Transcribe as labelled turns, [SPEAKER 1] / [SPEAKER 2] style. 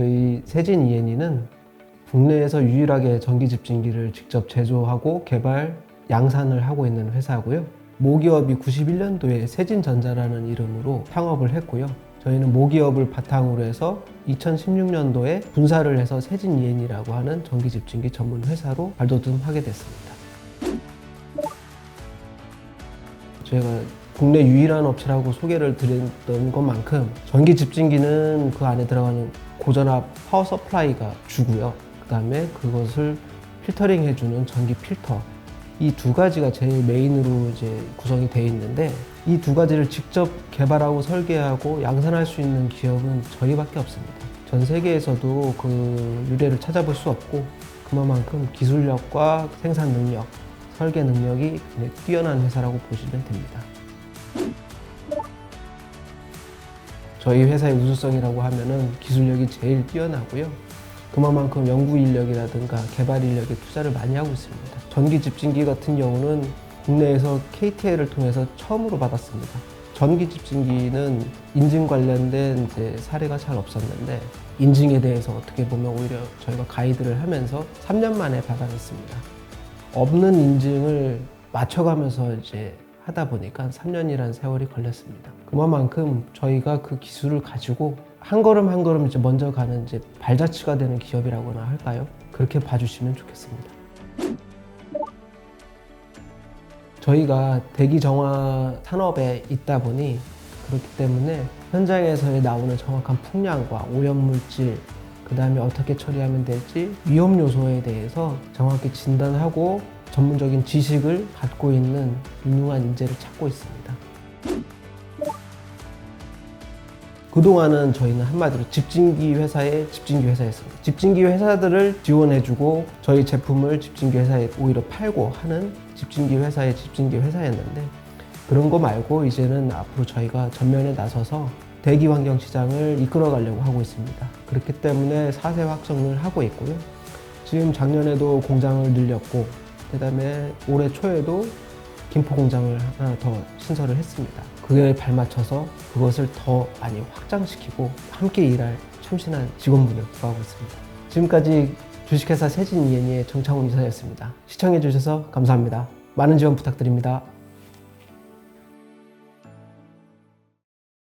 [SPEAKER 1] 저희 세진 ENE는 국내에서 유일하게 전기 집진기를 직접 제조하고 개발, 양산을 하고 있는 회사고요. 모기업이 91년도에 세진전자라는 이름으로 창업을 했고요. 저희는 모기업을 바탕으로 해서 2016년도에 분사를 해서 세진 EN이라고 하는 전기 집진기 전문 회사로 발돋움하게 됐습니다. 저희가 국내 유일한 업체라고 소개를 드렸던 것만큼 전기 집진기는 그 안에 들어가는 고전압 파워 서플라이가 주고요. 그 다음에 그것을 필터링 해주는 전기 필터. 이 두 가지가 제일 메인으로 이제 구성이 되어 있는데 이 두 가지를 직접 개발하고 설계하고 양산할 수 있는 기업은 저희밖에 없습니다. 전 세계에서도 그 유래를 찾아볼 수 없고 그만큼 기술력과 생산 능력, 설계 능력이 뛰어난 회사라고 보시면 됩니다. 저희 회사의 우수성이라고 하면은 기술력이 제일 뛰어나고요. 그만큼 연구 인력이라든가 개발 인력에 투자를 많이 하고 있습니다. 전기 집진기 같은 경우는 국내에서 KTL을 통해서 처음으로 받았습니다. 전기 집진기는 인증 관련된 이제 사례가 잘 없었는데 인증에 대해서 어떻게 보면 오히려 저희가 가이드를 하면서 3년 만에 받아냈습니다. 없는 인증을 맞춰가면서 이제 하다 보니까 3년이라는 세월이 걸렸습니다. 그만큼 저희가 그 기술을 가지고 한 걸음 한 걸음 이제 먼저 가는 이제 발자취가 되는 기업이라고나 할까요? 그렇게 봐주시면 좋겠습니다. 저희가 대기 정화 산업에 있다 보니 그렇기 때문에 현장에서 나오는 정확한 풍량과 오염물질, 그 다음에 어떻게 처리하면 될지 위험 요소에 대해서 정확히 진단하고 전문적인 지식을 갖고 있는 유능한 인재를 찾고 있습니다. 그동안은 저희는 한마디로 집진기 회사의 집진기 회사였습니다. 집진기 회사들을 지원해주고 저희 제품을 집진기 회사에 오히려 팔고 하는 집진기 회사의 집진기 회사였는데 그런 거 말고 이제는 앞으로 저희가 전면에 나서서 대기 환경 시장을 이끌어 가려고 하고 있습니다. 그렇기 때문에 4세 확정을 하고 있고요. 지금 작년에도 공장을 늘렸고 그다음에 올해 초에도 김포 공장을 하나 더 신설을 했습니다. 그에 발맞춰서 그것을 더 많이 확장시키고 함께 일할 참신한 직원분을 구하고 있습니다. 지금까지 주식회사 세진 이엔이의 정창훈 이사였습니다. 시청해주셔서 감사합니다. 많은 지원 부탁드립니다.